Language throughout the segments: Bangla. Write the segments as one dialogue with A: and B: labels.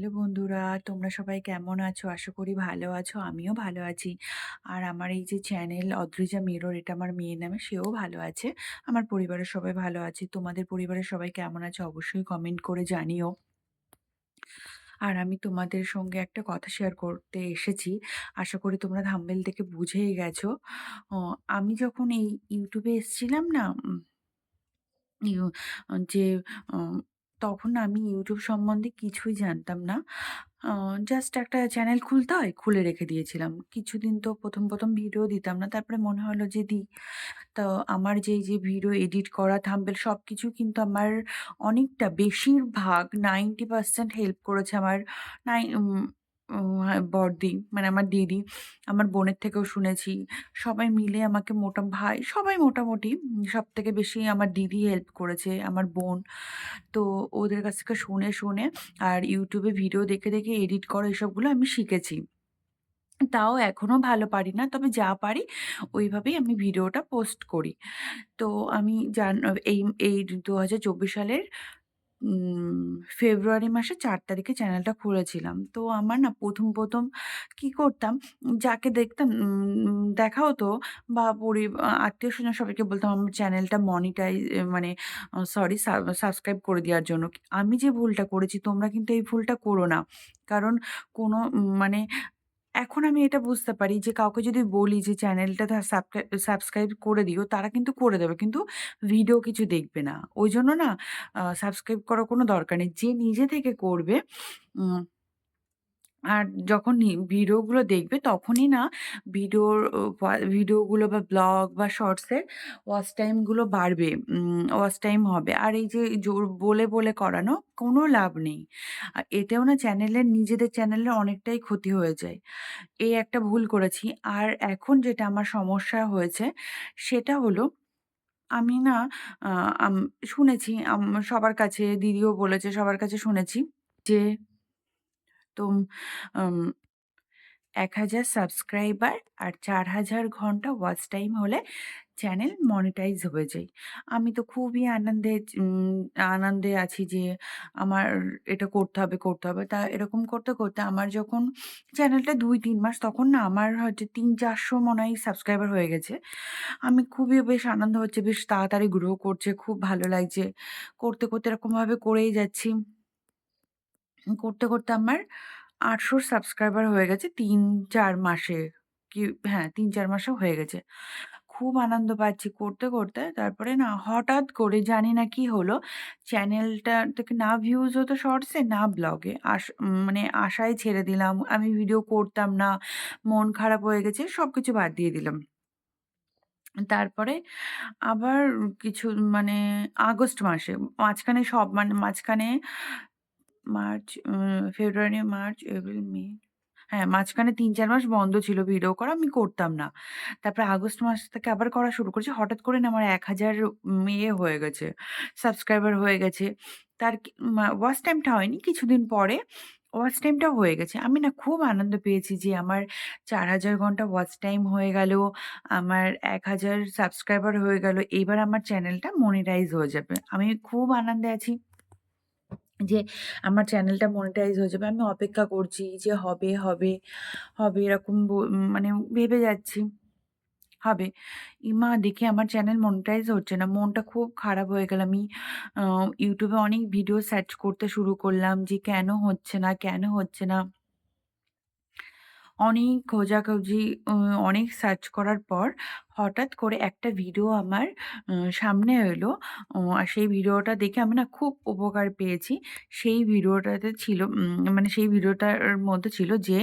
A: হ্যালো বন্ধুরা, তোমরা সবাই কেমন আছো? আশা করি ভালো আছো। আমিও ভালো আছি। আর আমার এই যে চ্যানেল অদ্রিজা মিরর এটা আমার মেয়ের নামে, সেও ভালো আছে। আমার পরিবারের সবাই ভালো আছে। তোমাদের পরিবারের সবাই কেমন আছে? অবশ্যই কমেন্ট করে জানিও। আর আমি তোমাদের সঙ্গে একটা কথা শেয়ার করতে এসেছি। আশা করি তোমরা থাম্বনেইল থেকে বুঝেই গেছো। আমি যখন এই ইউটিউবে এসেছিলাম না যে তখন আমি ইউটিউব সম্বন্ধে কিছুই জানতাম না। জাস্ট একটা চ্যানেল খুলতে হয়, খুলে রেখে দিয়েছিলাম। কিছুদিন তো ১ম, ১ম ভিডিও দিতাম না। তারপরে মনে হলো যে দিই। তো আমার যে, যে ভিডিও এডিট করা, থাম্বেল সব কিছু কিন্তু আমার অনেকটা বেশিরভাগ 90% হেল্প করেছে আমার নাই বড়দি মানে আমার দিদি। আমার বোনের থেকেও শুনেছি। সবাই মিলে আমাকে মোটা ভাই সবাই মোটামুটি সব থেকে বেশি আমার দিদি হেল্প করেছে, আমার বোন। তো ওদের কাছ থেকে শুনে, শুনে আর ইউটিউবে ভিডিও দেখে, দেখে এডিট করা এসবগুলো আমি শিখেছি। তাও এখনও ভালো পারি না। তবে যা পারি ওইভাবেই আমি ভিডিওটা পোস্ট করি। তো আমি জান এই এই ২০২৪ সালের ফেব্রুয়ারি মাসের চার তারিখে চ্যানেলটা খুলেছিলাম। তো আমার না ১ম, ১ম কি করতাম, যাকে দেখতাম দেখা হতো বা পরি আত্মীয় স্বজন সবাইকে বলতাম আমার চ্যানেলটা মনিটাইজ মানে সরি সাব সাবস্ক্রাইব করে দেওয়ার জন্য। আমি যে ভুলটা করেছি তোমরা কিন্তু এই ভুলটা করো না। কারণ কোনো মানে এখন আমি এটা বুঝতে পারি যে কাউকে যদি বলি যে চ্যানেলটা সাবস্ক্রাই সাবস্ক্রাইব করে দিও, তারা কিন্তু করে দেবে। কিন্তু ভিডিও কিছু দেখবে না। ওই জন্য না সাবস্ক্রাইব করার কোনো দরকার নেই। যে নিজে থেকে করবে আর যখন ভিডিওগুলো দেখবে তখনই না ভিডিওর ভিডিওগুলো বা ব্লগ বা শর্টসের ওয়াচ টাইমগুলো বাড়বে। ওয়াচ টাইম হবে। আর এই যে জোর বলে, বলে করানো কোনো লাভ নেই। আর এতেও না চ্যানেলের নিজেদের চ্যানেলের অনেকটাই ক্ষতি হয়ে যায়। এই একটা ভুল করেছি। আর এখন যেটা আমার সমস্যা হয়েছে সেটা হলো আমি না শুনেছি সবার কাছে দিদিও বলেছে সবার কাছে শুনেছি যে তোম আম ১,০০০ সাবস্ক্রাইবার আর ৪,০০০ ঘণ্টা ওয়াচ টাইম হলে চ্যানেল মনিটাইজ হয়ে যায়। আমি তো খুবই আনন্দে আনন্দে আছি যে আমার এটা করতে হবে, করতে হবে। তা এরকম করতে, করতে আমার যখন চ্যানেলটা ২-৩ মাস তখন না আমার হচ্ছে তিন চারশো মনে হয় সাবস্ক্রাইবার হয়ে গেছে। আমি খুবই বেশ আনন্দ হচ্ছে, বেশ তাড়াতাড়ি গ্রো করছে, খুব ভালো লাগছে। করতে, করতে এরকমভাবে করেই যাচ্ছি। করতে, করতে আমার ৮০০ সাবস্ক্রাইবার হয়ে গেছে ৩-৪ মাসে। কি হ্যাঁ, ৩-৪ মাসে হয়ে গেছে। খুব আনন্দ পাচ্ছি করতে, করতে। তারপরে না হঠাৎ করে জানি না কি হলো, চ্যানেলটা থেকে না ভিউজ হতো শর্টসে না ব্লগে। আস মানে আশায় ছেড়ে দিলাম। আমি ভিডিও করতাম না। মন খারাপ হয়ে গেছে। সব কিছু বাদ দিয়ে দিলাম। তারপরে আবার কিছু মানে আগস্ট মাসে মাঝখানে সব মানে মাঝখানে March, February, March, April, May হ্যাঁ, মাঝখানে ৩-৪ মাস বন্ধ ছিল ভিডিও করা। আমি করতাম না। তারপরে আগস্ট মাস থেকে আবার করা শুরু করেছি। হঠাৎ করে না আমার ১,০০০ উম ইয়ে হয়ে গেছে, সাবস্ক্রাইবার হয়ে গেছে। তার কি ওয়াচ টাইমটা হয়নি। কিছুদিন পরে ওয়াচ টাইমটা হয়ে গেছে। আমি না খুব আনন্দ পেয়েছি যে আমার ৪,০০০ ঘণ্টা ওয়াচ টাইম হয়ে গেল। আমার ১,০০০ সাবস্ক্রাইবার হয়ে গেল। এবার আমার চ্যানেলটা মনিটাইজ হয়ে যাবে। আমি খুব আনন্দে আছি। যে আমার চ্যানেলটা মনিটাইজ হয়ে যাবে। আমি অপেক্ষা করছি যে হবে, হবে, হবে এরকম মানে ভেবে যাচ্ছি, হবে। ইমা! দেখি আমার চ্যানেল মনিটাইজ হচ্ছে না। মনটা খুব খারাপ হয়ে গেল। আমি ইউটিউবে অনেক ভিডিও সার্চ করতে শুরু করলাম যে কেন হচ্ছে না, কেন হচ্ছে না? অনেক খোঁজাখুঁজি অনেক সার্চ করার পর হঠাৎ করে একটা ভিডিও আমার সামনে এলো। আর সেই ভিডিওটা দেখে আমি না খুব উপকার পেয়েছি। সেই ভিডিওটাতে ছিল মানে সেই ভিডিওটার মধ্যে ছিল যে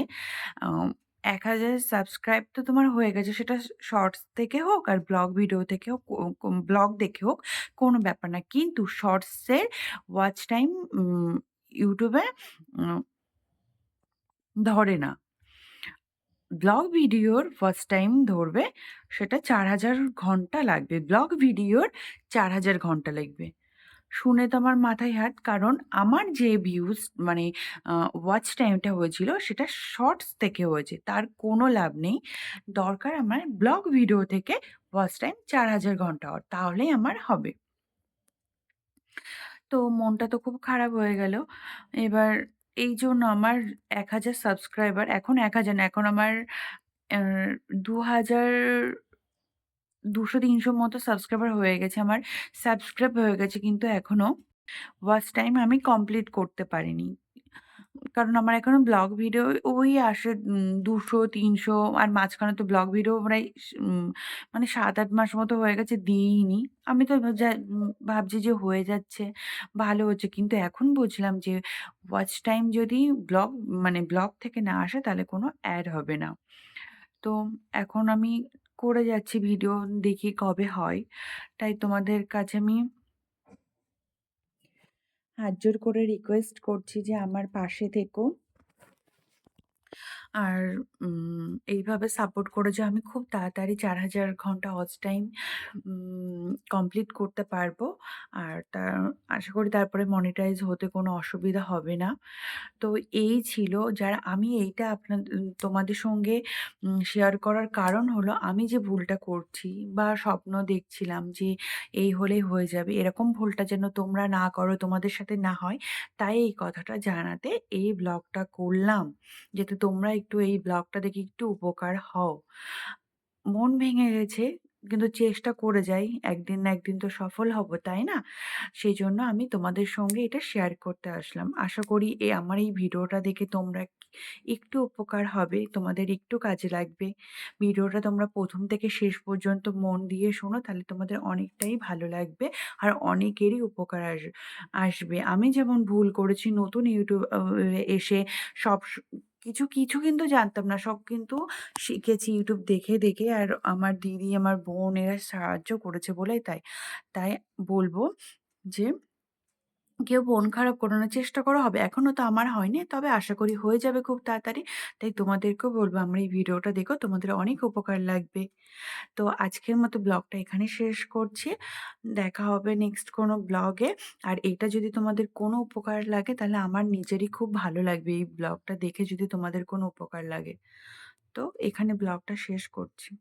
A: এক হাজার সাবস্ক্রাইব তো তোমার হয়ে গেছে। সেটা শর্টস থেকে হোক আর ব্লগ ভিডিও থেকে হোক, ব্লগ দেখে হোক, কোনো ব্যাপার না। কিন্তু শর্টসের ওয়াচ টাইম উম ধরে না। ব্লগ ভিডিওর ফার্স্ট টাইম ধরবে সেটা ৪,০০০ ঘণ্টা লাগবে। ব্লগ ভিডিওর ৪,০০০ ঘণ্টা লাগবে। শুনে তো আমার মাথায় হাত। কারণ আমার যে ভিউজ মানে ওয়াচ টাইমটা হয়েছিল সেটা শর্টস থেকে হয়েছে। তার কোনো লাভ নেই। দরকার আমার ব্লগ ভিডিও থেকে ওয়াচ টাইম ৪,০০০ ঘণ্টা হওয়ার। তাহলেই আমার হবে। তো মনটা তো খুব খারাপ হয়ে গেল। এবার এইজন্য আমার ১,০০০ সাবস্ক্রাইবার এখন ১,০০০ না এখন আমার দু হাজার দুশো তিনশো মতো সাবস্ক্রাইবার হয়ে গেছে। আমার সাবস্ক্রাইব হয়ে গেছে কিন্তু এখনও ওয়াচ টাইম আমি কমপ্লিট করতে পারিনি। কারণ আমার এখনও ব্লগ ভিডিও ওই আসে উম ২০০-৩০০ আর মাঝখানে তো ব্লগ ভিডিও প্রায় মানে ৭-৮ মাস মতো হয়ে গেছে দিইনি। আমি তো ভাবছি যে হয়ে যাচ্ছে, ভালো হচ্ছে। কিন্তু এখন বুঝলাম যে ওয়াচ টাইম যদি ব্লগ মানে ব্লগ থেকে না আসে তাহলে কোনো অ্যাড হবে না। তো এখন আমি করে যাচ্ছি ভিডিও দেখি কবে হয়। তাই তোমাদের কাছে আমি হাত জোর করে রিকোয়েস্ট করছি যে আমার পাশে থেকো। আর এইভাবে সাপোর্ট করে যে আমি খুব তাড়াতাড়ি ৪,০০০ ঘণ্টা ওয়াচ টাইম কমপ্লিট করতে পারব। আর তার আশা করি তারপরে মনিটাইজ হতে কোনো অসুবিধা হবে না। তো এই ছিল যারা আমি এইটা আপনাদ তোমাদের সঙ্গে শেয়ার করার কারণ হলো আমি যে ভুলটা করছি বা স্বপ্ন দেখছিলাম যে এই হলেই হয়ে যাবে, এরকম ভুলটা যেন তোমরা না করো, তোমাদের সাথে না হয়, তাই এই কথাটা জানাতে এই ব্লগটা করলাম। যাতে তোমরা একটু এই ব্লগটা দেখে একটু উপকার হও। মন ভেঙে গেছে কিন্তু চেষ্টা করে যাই। একদিন না একদিন তো সফল হব, তাই না? সেই জন্য আমি তোমাদের সঙ্গে এটা শেয়ার করতে আসলাম। আশা করি এ আমার এই ভিডিওটা দেখে তোমরা একটু উপকার হবে, তোমাদের একটু কাজে লাগবে। ভিডিওটা তোমরা প্রথম থেকে শেষ পর্যন্ত মন দিয়ে শোনো তাহলে তোমাদের অনেকটাই ভালো লাগবে। আর অনেকেরই উপকার আস আসবে। আমি যেমন ভুল করেছি নতুন ইউটিউব এসে সব কিছু, কিছু কিন্তু জানতাম না। সব কিন্তু শিখেছি ইউটিউব দেখে, দেখে। আর আমার দিদি, আমার বোন এরা সাহায্য করেছে বলেই তাই। তাই বলব যে কেউ মন খারাপ করো না। চেষ্টা করো, হবে। এখনও তো আমার হয়নি। তবে আশা করি হয়ে যাবে খুব তাড়াতাড়ি। তাই তোমাদেরকেও বলব, আমার এই ভিডিওটা দেখো। তোমাদের অনেক উপকার লাগবে। তো আজকের মতো ব্লগটা এখানে শেষ করছি। দেখা হবে নেক্সট কোনো ব্লগে। আর এটা যদি তোমাদের কোনো উপকার লাগে, তাহলে আমার নিজেরই খুব ভালো লাগবে এই ব্লগটা দেখে যদি তোমাদের কোনো উপকার লাগে। তো এখানে ব্লগটা শেষ করছি।